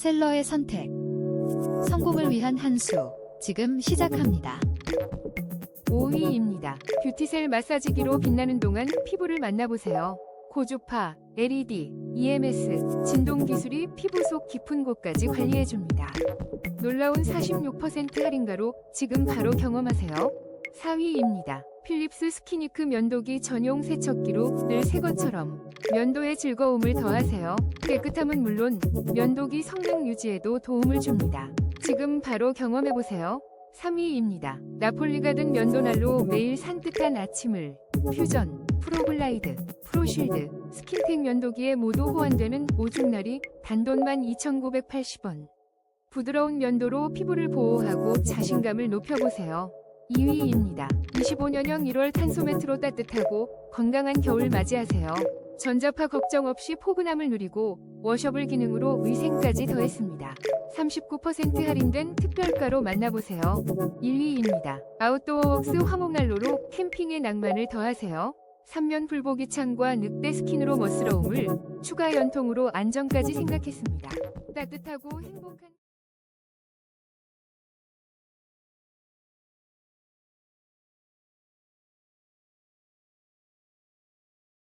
셀러의 선택. 성공을 위한 한 수. 지금 시작합니다. 5위입니다. 뷰티셀 마사지기로 빛나는 동안 피부를 만나보세요. 고주파, LED, EMS, 진동 기술이 피부 속 깊은 곳까지 관리해줍니다. 놀라운 46% 할인가로 지금 바로 경험하세요. 4위입니다. 필립스 스키니크 면도기 전용 세척기로 늘 새 것처럼 면도의 즐거움을 더하세요. 깨끗함은 물론 면도기 성능 유지에도 도움을 줍니다. 지금 바로 경험해보세요. 3위입니다. 나폴리가 든 면도날로 매일 산뜻한 아침을 퓨전, 프로글라이드, 프로쉴드, 스킨텍 면도기에 모두 호환되는 오중날이 단돈만 2,980원. 부드러운 면도로 피부를 보호하고 자신감을 높여보세요. 2위입니다. 25년형 1월 탄소매트로 따뜻하고 건강한 겨울 맞이하세요. 전자파 걱정 없이 포근함을 누리고 워셔블 기능으로 위생까지 더했습니다. 39% 할인된 특별가로 만나보세요. 1위입니다. 아웃도어웍스 화목난로로 캠핑의 낭만을 더하세요. 3면 불보기 창과 늑대 스킨으로 멋스러움을 추가 연통으로 안정까지 생각했습니다. 따뜻하고 행복한